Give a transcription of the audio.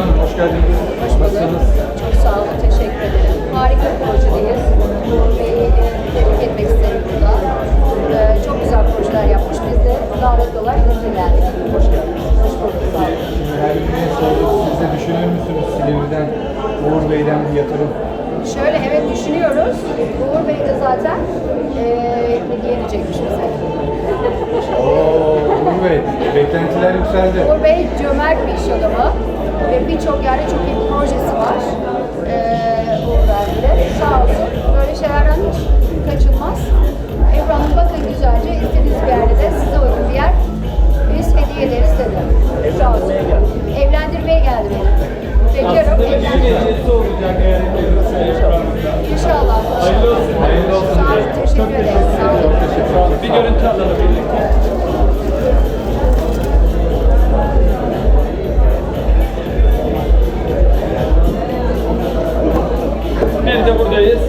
Hoş geldiniz. Hoş bulduk. Çok sağ olun, teşekkür ederim. Harika bir projedeyiz. Uğur Bey'i e, tebrik etmek isterim burada. Ee, çok güzel projeler yapmış. Biz de davet olarak önce geldik. Hoş geldiniz. Hoş bulduk, sağ olun. Her birine sorduk. Siz de düşünür müsünüz Silivri'den, Uğur Bey'den bir yatırım? Şöyle evet düşünüyoruz. Uğur Bey de zaten e, hediye edecekmiş bize. Oo, Uğur Bey, beklentiler yükseldi. Uğur Bey cömert bir iş adamı ve birçok yerde çok iyi bir projesi var. Ee, Uğur Bey'de. Sağ olsun. Böyle şeylerden hiç kaçınmaz. Ebru Hanım bakın güzelce istediğiniz bir yerde de size uygun bir yer biz hediye ederiz dedi. Sağ olsun. Evlendirmeye geldi beni. Bekliyorum. Evlendirmeye. gecesi olacak eğer yapılırsa yapılanında. İnşallah. Hayırlı olsun. Hayırlı olsun. Sağ olun. Teşekkür ederim. Sağ olun. Bir görüntü alalım birlikte. Nerede buradayız?